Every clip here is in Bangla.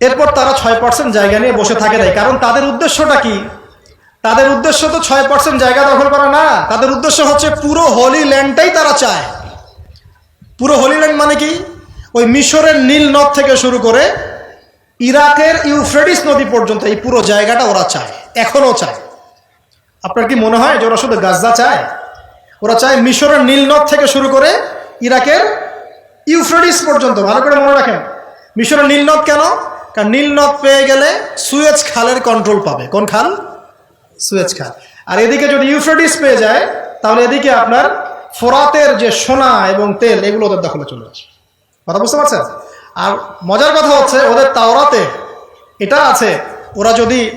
এরপর তারা ছয় পার্সেন্ট জায়গা নিয়ে বসে থাকে নাই। কারণ তাদের উদ্দেশ্যটা কি? তাদের উদ্দেশ্য তো ছয় পার্সেন্ট জায়গা দখল করা না। তাদের উদ্দেশ্য হচ্ছে পুরো হোলি ল্যান্ডটাই তারা চায়। পুরো হোলি ল্যান্ড মানে কি? ওই মিশরের নীল নদ থেকে শুরু করে ইরাকের ইউফ্রেডিস নদী পর্যন্ত এই পুরো জায়গাটা ওরা চায়, এখনও চায়। আপনার কি মনে হয় যে ওরা শুধু গাজা চায়? ওরা চায় মিশরের নীল নদ থেকে শুরু করে ইরাকের ইউফ্রেডিস পর্যন্ত। ভালো করে মনে রাখেন। মিশরের নীল নদ কেন? কারণ নীল নদ পেয়ে গেলে সুয়েজ খালের কন্ট্রোল পাবে। কোন খাল? সুয়েজ খাল। আর এদিকে যদি ইউফ্রেডিস পেয়ে যায়, তাহলে এদিকে আপনার ফোরাতের যে সোনা এবং তেল, এগুলো ওদের দখলে চলে আসে। কথা বুঝতে পারছেন? আর মজার কথা হচ্ছে, ওদের তাওরাতে এটা আছে, ওরা যদি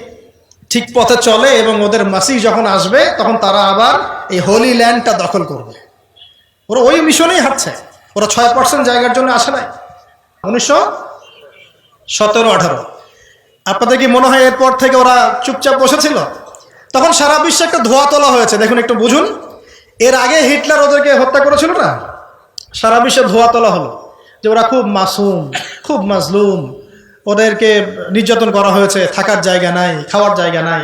ঠিক পথে চলে এবং ওদের মাসি যখন আসবে, তখন তারা আবার এই হোলি ল্যান্ডটা দখল করবে। ওরা ওই মিশনেই হাঁটছে। ওরা ছয় পার্সেন্ট জায়গার জন্য আসে নাই। উনিশশো সতেরো, আঠারো। আপনাদের কি মনে হয় এরপর থেকে ওরা চুপচাপ বসেছিল? তখন সারা বিশ্বে একটা ধোয়া তোলা হয়েছে। দেখুন, একটু বুঝুন। এর আগে হিটলার ওদেরকে হত্যা করেছিল না? সারা বিশ্বে ধোয়া তোলা হলো যে ওরা খুব মাসুম, খুব মাজলুম। ওদেরকে নির্যাতন করা হয়েছে। থাকার জায়গা নাই, খাওয়ার জায়গা নাই।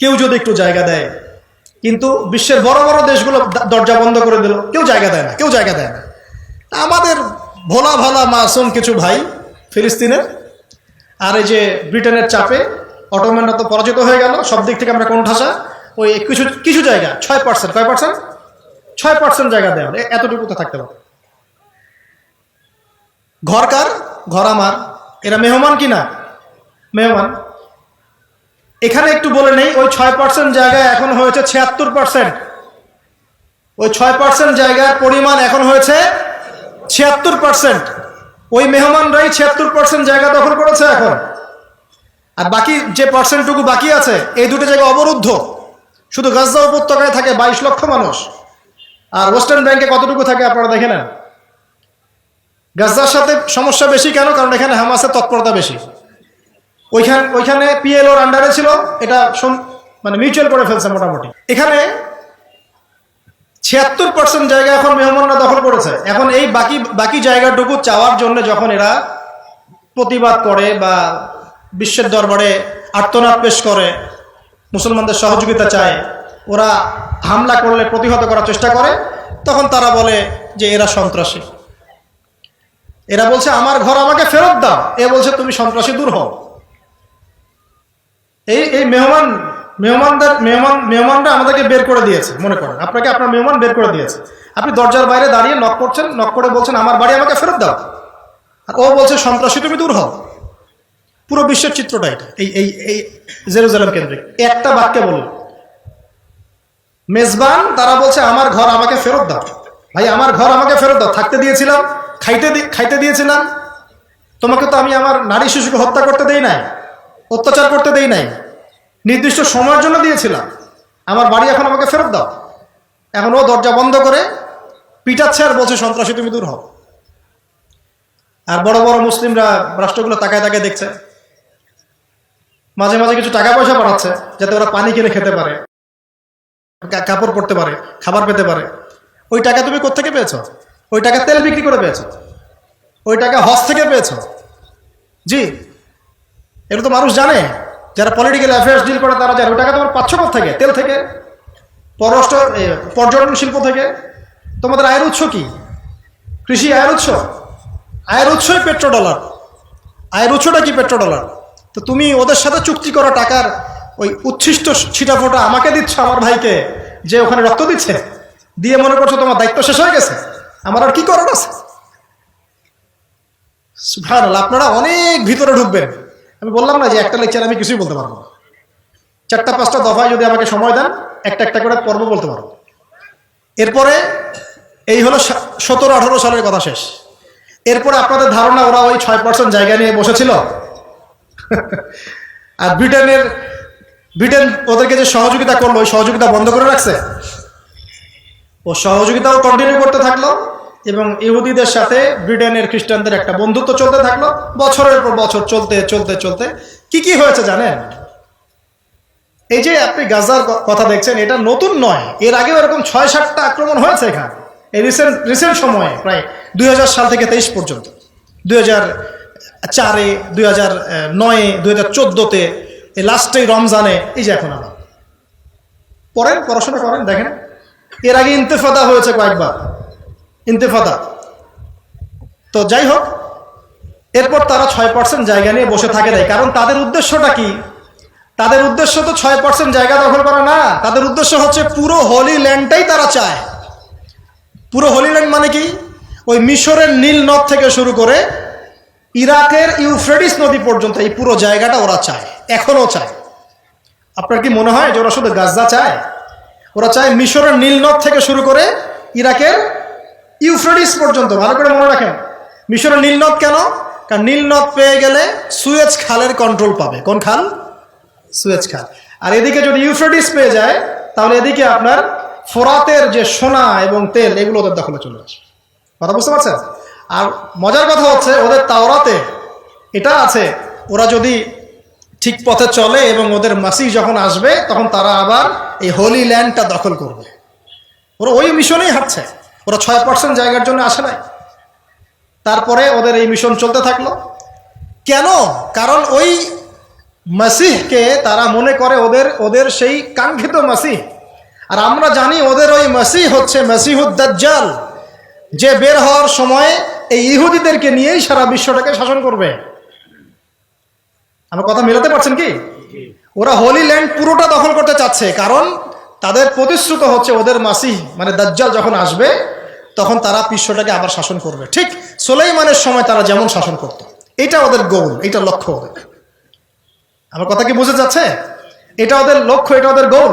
কেউ যদি একটু জায়গা দেয়, কিন্তু বিশ্বের বড় বড় দেশগুলো দরজা বন্ধ করে দিল। কেউ জায়গা দেয় না, কেউ জায়গা দেয় না। আমাদের ভোলা ভালা মাসুম কিছু ভাই ফিলিস্তিনের আর এই যে ব্রিটেনের চাপে অটোম্যানরা তো পরাজিত হয়ে গেল, সব দিক থেকে আমরা কোন ঠাসা। ওই কিছু কিছু জায়গা, ছয় পার্সেন্ট কয় পার্সেন্ট ছয় পার্সেন্ট জায়গা দেওয়া এ- এতটুকু তো থাকতে পারে। ঘর কার? ঘর আমার। এরা মেহমান কি না মেহমান। এখানে একটু বলে নেই, ওই ছয় পার্সেন্ট জায়গায় এখন হয়েছে ছিয়াত্তর পার্সেন্ট ওই ছয় পার্সেন্ট জায়গার পরিমাণ এখন হয়েছে ছিয়াত্তর পার্সেন্ট ওই মেহমানরাই ছিয়াত্তর পার্সেন্ট জায়গা দখল করেছে এখন। আর বাকি যে পার্সেন্টটুকু বাকি আছে, এই দুটো জায়গা অবরুদ্ধ। শুধু গাজা উপত্যকায় থাকে বাইশ লক্ষ মানুষ। আর ওয়েস্টার্ন ব্যাংকে কতটুকু থাকে আপনারা দেখে নেন। গাজার সাথে সমস্যা বেশি কেন? কারণ এখানে হামাসের তৎপরতা বেশি। ওইখান ওইখানে পিএলওর আন্ডারে ছিল। এটা মানে মিউচুয়াল করে ফেলছে মোটামুটি। এখানে ছিয়াত্তর পার্সেন্ট জায়গা এখন মেহমানরা দখল করেছে। এখন এই বাকি বাকি জায়গাটুকু চাওয়ার জন্য যখন এরা প্রতিবাদ করে বা বিশ্বের দরবারে আর্তনাদ পেশ করে, মুসলমানদের সহযোগিতা চায়, ওরা হামলা করলে প্রতিহত করার চেষ্টা করে, তখন তারা বলে যে এরা সন্ত্রাসী। এরা বলছে, আমার ঘর আমাকে ফেরত দাও। এ বলছে, তুমি সন্ত্রাসী দূর হও। এই এই মেহমান মেহমানদের, মেহমান, মেহমানরা আমাদেরকে বের করে দিয়েছে, মনে করেন। আপনাকে আপনার মেহমান বের করে দিয়েছে। আপনি দরজার বাইরে দাঁড়িয়ে নক করছেন নক করে বলছেন, আমার বাড়ি আমাকে ফেরত দাও। আর ও বলছে, সন্ত্রাসী, তুমি দূর হও। পুরো বিশ্বের চিত্রটা এটা। এই এই এই জেরুজালেম কেন্দ্রিক। একটা বাক্যে বলুন মেজবান, তারা বলছে, আমার ঘর আমাকে ফেরত দাও। ভাই, আমার ঘর আমাকে ফেরত দাও। থাকতে দিয়েছিলাম, খাইতে খাইতে দিয়েছিলাম। তোমাকে তো আমি আমার নারী শিশুকে হত্যা করতে দেই নাই, অত্যাচার করতে দেই নাই। নির্দিষ্ট সময়ের জন্য দিয়েছিলাম। আমার বাড়ি এখন আমাকে ফেরত দাও। এখন ও দরজা বন্ধ করে পিটাচ্ছে আর বলছে, সন্ত্রাসী, তুমি দূর হও। আর বড় বড় মুসলিমরা রাষ্ট্রগুলো তাকায় তাকায় দেখছে। মাঝে মাঝে কিছু টাকা পয়সা পাঠাচ্ছে, যাতে ওরা পানি কিনে খেতে পারে কাপড় পরতে পারে, খাবার পেতে পারে। ওই টাকা তুমি কোত্থেকে পেয়েছ? ওই টাকা তেল বিক্রি করে পেয়েছ? ওই টাকা হজ থেকে পেয়েছ? জি, এটা তো মানুষ জানে। যারা পলিটিক্যাল অ্যাফেয়ার্স ডিল করে, তারা জানে। ওই টাকা তোমার পাচ্ছ থেকে, তেল থেকে, পররাষ্ট্র পর্যটন শিল্প থেকে। তোমাদের আয়ের উৎস কি? কৃষি আয়ের উৎস? আয়ের উৎসই পেট্রো ডলার আয়ের উৎসটা কি পেট্রো ডলার তো তুমি ওদের সাথে চুক্তি করা, টাকার ওই উচ্ছিষ্ট ছিটাফোটা আমাকে দিচ্ছ, আমার ভাইকে, যে ওখানে রক্ত দিচ্ছে। দিয়ে মনে করছ তোমার দায়িত্ব শেষ হয়ে গেছে। আমার আর কি করার আছে? আপনারা অনেক ভিতরে ঢুকবেন। আমি বললাম না যে একটা লেকচার আমি কিছুই বলতে পারব না। চারটা, পাঁচটা দফায় যদি আমাকে সময় দেন, একটা একটা করে পর্ব বলতে পারব। এরপরে এই হলো সতেরো, আঠারো সালের কথা শেষ। এরপরে আপনাদের ধারণা, ওরা ওই ছয় পার্সেন্ট জায়গা নিয়ে বসেছিল। আর ব্রিটেনের, ব্রিটেন ওদেরকে যে সহযোগিতা করল, ওই সহযোগিতা বন্ধ করে রাখছে? ও সহযোগিতাও কন্টিনিউ করতে থাকল। এবং ইহুদিদের সাথে ব্রিটেনের খ্রিস্টানদের একটা বন্ধুত্ব চলতে থাকল। বছরের পর বছর চলতে চলতে চলতে। কি কি হয়েছে জানেন? এই যে আপনি গাজার কথা দেখছেন, এটা নতুন নয়। এর আগেও এরকম ছয় সাতটা আক্রমণ হয়েছে এখানে। এই রিসেন্ট রিসেন্ট সময়ে, প্রায় দুই হাজার সাল থেকে তেইশ পর্যন্ত। দুই হাজার চারে, দুই হাজার নয়ে, দুই হাজার চোদ্দোতে, এই লাস্টে রমজানে, এই যে এখন আবার। পড়েন, পড়াশোনা করেন, দেখেন। এর আগে ইন্তেফাদা হয়েছে কয়েকবার। ইন্তেফাদা। তো যাই হোক, এরপর তারা ছয় পার্সেন্ট জায়গা নিয়ে বসে থাকে নাই। কারণ তাদের উদ্দেশ্যটা কি? তাদের উদ্দেশ্য তো ছয় পার্সেন্ট জায়গা দখল করা না। তাদের উদ্দেশ্য হচ্ছে পুরো হোলি ল্যান্ডটাই তারা চায়। পুরো হোলি ল্যান্ড মানে কি? ওই মিশরের নীল নদ থেকে শুরু করে ইরাকের ইউফ্রেডিস নদী পর্যন্ত এই পুরো জায়গাটা ওরা চায়, এখনও চায়। আপনার কি মনে হয় যে ওরা শুধু গাজা চায়? ওরা চায় মিশরের নীল নদ থেকে শুরু করে ইরাকের ইউফ্রেডিস পর্যন্ত, ভালো করে মনে রাখেন। মিশরের নীল নদ কেন? কারণ নীল নদ পেয়ে গেলে সুয়েজ খালের কন্ট্রোল পাবে। কোন খাল? সুয়েজ খাল। আর এদিকে যদি ইউফ্রেডিস পেয়ে যায়, তাহলে এদিকে আপনার ফোরাতের যে সোনা এবং তেল, এগুলো ওদের দখলে চলে আসবে কথা বুঝতে পারছেন? আর মজার কথা হচ্ছে, ওদের তাওরাতে এটা আছে, ওরা যদি ঠিক পথে চলে এবং ওদের মাসি যখন আসবে, তখন তারা আবার এই হোলি ল্যান্ডটা দখল করবে। ওরা ওই মিশনেই হাঁটছে। ওরা ছয় পার্সেন্ট জায়গার জন্য আসে নাই। তারপরে ওদের এই মিশন চলতে থাকল। কেন? কারণ ওই মাসিহকে তারা মনে করে ওদের ওদের সেই কাঙ্ক্ষিত মাসিহ। আর আমরা জানি ওদের ওই মাসিহ হচ্ছে মাসিহুদ্দাজ্জাল যে বের হওয়ার সময় এই ইহুদিদেরকে নিয়েই সারা বিশ্বটাকে শাসন করবে। আমার কথা মেলাতে পারছেন কি? ওরা হোলি ল্যান্ড পুরোটা দখল করতে চাচ্ছে, কারণ তাদের প্রতিশ্রুত হচ্ছে ওদের মাসিহ মানে দাজ্জাল যখন আসবে তখন তারা বিশ্বটাকে আবার শাসন করবে। ঠিক সোলাইমানের সময় তারা যেমন শাসন করত। এটা ওদের গোল, এটা লক্ষ্য ওদের। আমার কথা কি বুঝে যাচ্ছে? এটা ওদের লক্ষ্য, এটা ওদের গোল।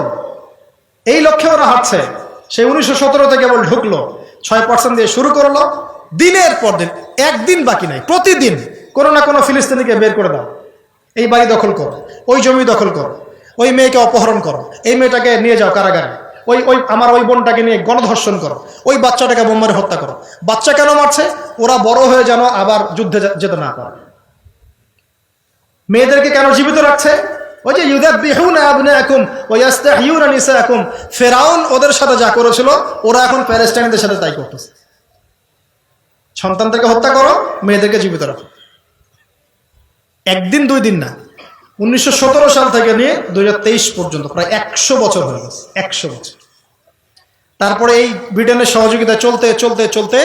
এই লক্ষ্যে ওরা হাঁটছে। সেই উনিশশো সতেরোতে কেবল ঢুকলো। ছয় পার্সেন্ট দিয়ে শুরু করল। দিনের পর দিন, একদিন বাকি নাই, প্রতিদিন কোনো না কোনো ফিলিস্তিনিকে বের করে দাও। এই বাড়ি দখল করো, ওই জমি দখল করো, ওই মেয়েকে অপহরণ করো, এই মেয়েটাকে নিয়ে যাও কারাগারে। ওই ওই আমার ওই বোনটাকে নিয়ে গণধর্ষণ করো। ওই বাচ্চাটাকে বোম্বারে হত্যা করো। বাচ্চা কেন মারছে? ওরা বড় হয়ে যেন আবার যুদ্ধে যেতে না পারে। মেয়েদেরকে কেন জীবিত রাখছে? ওই যে ইউদাবিহুনা আবনাকুম ওয়া ইয়াস্তাহিয়ুনা নিসাকুম। ফেরাউন ওদের সাথে যা করেছিল, ওরা এখন প্যালেস্টাইনদের সাথে তাই করতেছে। সন্তানদেরকে হত্যা করো, মেয়েদেরকে জীবিত রাখো। একদিন দুই দিন না। উনিশশো সতেরো সাল থেকে নিয়ে দুই হাজার তেইশ পর্যন্ত, প্রায় একশো বছর হয়ে গেছে, একশো বছর। তারপরে এই ব্রিটেনের সহযোগিতা চলতে চলতে চলতে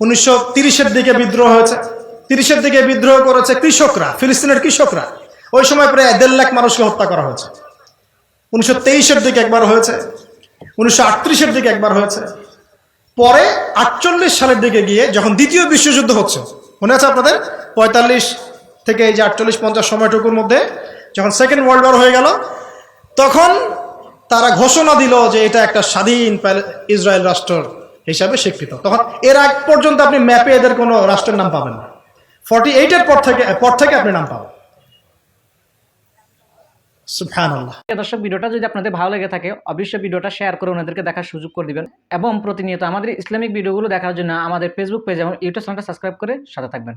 উনিশশো দিকে বিদ্রোহ হয়েছে। তিরিশের দিকে বিদ্রোহ করেছে কৃষকরা, ফিলিস্তিনের কৃষকরা। ওই সময় প্রায় দেড় লাখ মানুষকে হত্যা করা হয়েছে। উনিশশো তেইশের দিকে একবার হয়েছে, উনিশশো আটত্রিশের দিকে একবার হয়েছে। পরে আটচল্লিশ সালের দিকে গিয়ে যখন দ্বিতীয় বিশ্বযুদ্ধ হচ্ছে, মনে আছে আপনাদের? পঁয়তাল্লিশ থেকে এই যে আটচল্লিশ পঞ্চাশ সময়টুকুর মধ্যে যখন সেকেন্ড ওয়ার্ল্ড ওয়ার হয়ে গেল, তখন তারা ঘোষণা দিল যে এটা একটা স্বাধীন ইসরায়েল রাষ্ট্র হিসাবে স্বীকৃত। তখন এর আগ পর্যন্ত আপনি ম্যাপে এদের কোনো রাষ্ট্রের নাম পাবেন না। ফর্টি এইটের পর থেকে পর থেকে আপনি নাম পাবেন। দর্শক, ভিডিওটা যদি আপনাদের ভালো লেগে থাকে, অবশ্যই ভিডিওটা শেয়ার করে ওনাদেরকে দেখার সুযোগ করে দিবেন। এবং প্রতিনিয়ত আমাদের ইসলামিক ভিডিওগুলো দেখার জন্য আমাদের ফেসবুক পেজ এবং ইউটিউব চ্যানেলটা সাবস্ক্রাইব করে সাথে থাকবেন।